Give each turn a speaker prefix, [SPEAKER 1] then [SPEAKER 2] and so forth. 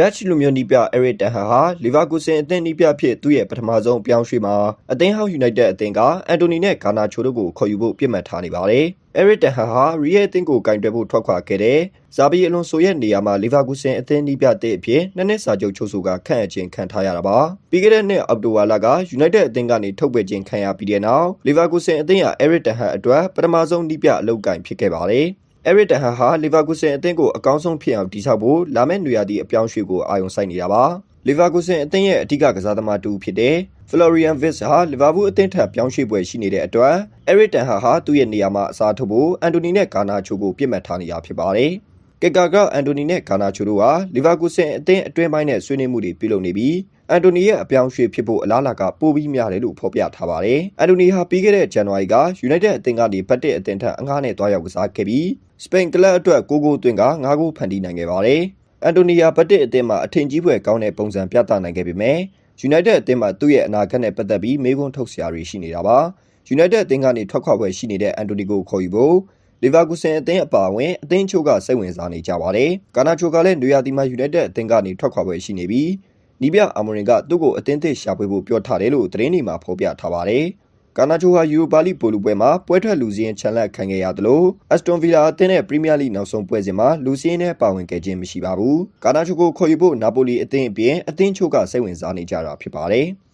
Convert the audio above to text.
[SPEAKER 1] ဒတ်ချ်လူမျိုးနီးပြအရစ်တန်ဟာဟာလီဗာကူဆင်အသင်းနီးပြဖြစ်သူ့ရဲ့ပထမဆုံးအပြောင်းရွှေ့မှာအသင်းဟောက်ယူနိုက်တက်အသင်းကအန်တိုနီနဲ့ဂါနာချိုတို့ကိုခေါ်ယူဖို့ပြစ်မှတ်ထားနေပါတယ်။အရစ်တန်ဟာဟာရီယယ်အသင်းကိုကင်တွယ်ဖို့ထွက်ခွာခဲ့တဲ့ဇာဘီအလွန်ဆိုရဲ့နေရာမှာလီဗာကူဆင်အသင်းနီးပြတဲ့အဖြစ်နှစ်နှစ်စာချုပ်ချုပ်ဆိုကခန့်အပ်ခြင်းခံထားရတာပါ။ပြီးခဲ့တဲ့နှစ်အောက်တိုဘာလကယူနိုက်တက်အသင်းကနေထုတ်ပယ်ခြင်းခံရပြီးတဲ့နောက်လီဗာကူဆင်အသင်းဟာအရစ်တန်ဟာအတွက်ပထမဆုံးနီးပြအလုပ်ကင်ဖြစ်ခဲ့ပါတယ်။ အဲရစ်တန်ဟာဟာလီဗာကူဆင်အသင်းကိုအကောင်းဆုံးဖြစ်အောင်တည်ဆောက်ဖို့လာမယ့်နွေရာသီအပြောင်းရွှေ့ကိုအာရုံစိုက်နေတာပါလီဗာကူဆင်အသင်းရဲ့အဓိကကစားသမားတူဖြစ်တဲ့ဖလော်ရီယန်ဗစ်ဟာလီဗာပူးအသင်းထပ်ပြောင်းရွှေ့ပွဲရှိနေတဲ့အတွက်အဲရစ်တန်ဟာဟာသူ့ရဲ့နေရာမှာအစားထိုးဖို့အန်တိုနီနဲ့ဂါနာချိုကိုပြစ်မှတ်ထားနေတာဖြစ်ပါတယ်ကက်ကာကအန်တိုနီနဲ့ဂါနာချိုတို့ဟာလီဗာကူဆင်အသင်းအတွင်းပိုင်းနဲ့ဆွေးနွေးမှုတွေပြုလုပ်နေပြီး အန်တိုနီရဲ့အပြောင်းရွှေ့ဖြစ်ဖို့အလားအလာကပိုပြီးများတယ်လို့ဖော်ပြထားပါတယ်။အန်တိုနီဟာပြီးခဲ့တဲ့ဇန်နဝါရီကယူနိုက်တက်အသင်းကနေဘတ်တစ်အသင်းထက်အငှားနဲ့တွားရောက်ကစားခဲ့ပြီးစပိန်ကလပ်အတွက်6ဂိုးသွင်းက9ဂိုးဖန်တီးနိုင်ခဲ့ပါတယ်။အန်တိုနီယာဘတ်တစ်အသင်းမှာအထင်ကြီးဖွယ်ကောင်းတဲ့ပုံစံပြသနိုင်ခဲ့ပေမဲ့ယူနိုက်တက်အသင်းမှာသူ့ရဲ့အနာဂတ်နဲ့ပတ်သက်ပြီးမေးခွန်းထုတ်စရာတွေရှိနေတာပါ။ယူနိုက်တက်အသင်းကနေထွက်ခွာပွဲရှိနေတဲ့အန်တိုနီကိုခေါ်ယူဖို့လီဗာကူဆန်အသင်းအပါအဝင်အသင်းချို့ကစိတ်ဝင်စားနေကြပါတယ်။ကာနာချိုကလည်းနွေရာသီမှာယူနိုက်တက်အသင်းကနေထွက်ခွာပွဲရှိနေပြီး နီးပြအာမော်ရင်ကသူ့ကိုအသင်းသစ်ရှာဖွေဖို့ပြောထားတယ်လို့သတင်းတွေမှာဖော်ပြထားပါတယ်။ကာနာချိုဟာယူရိုပါလိပိုလူပွဲမှာပွဲထွက်လူစည်းရင်ချန်လက်ခံခဲ့ရသလိုအက်စတွန်ဗီလာအသင်းနဲ့ပရီးမီးယားလိနောက်ဆုံးပွဲစဉ်မှာလူစည်းရင်နဲ့ပါဝင်ခဲ့ခြင်းမရှိပါဘူး။ကာနာချိုကိုခေါ်ယူဖို့နာပိုလီအသင်းအပြင်အသင်းချို့ကစိတ်ဝင်စားနေကြတာဖြစ်ပါတယ်။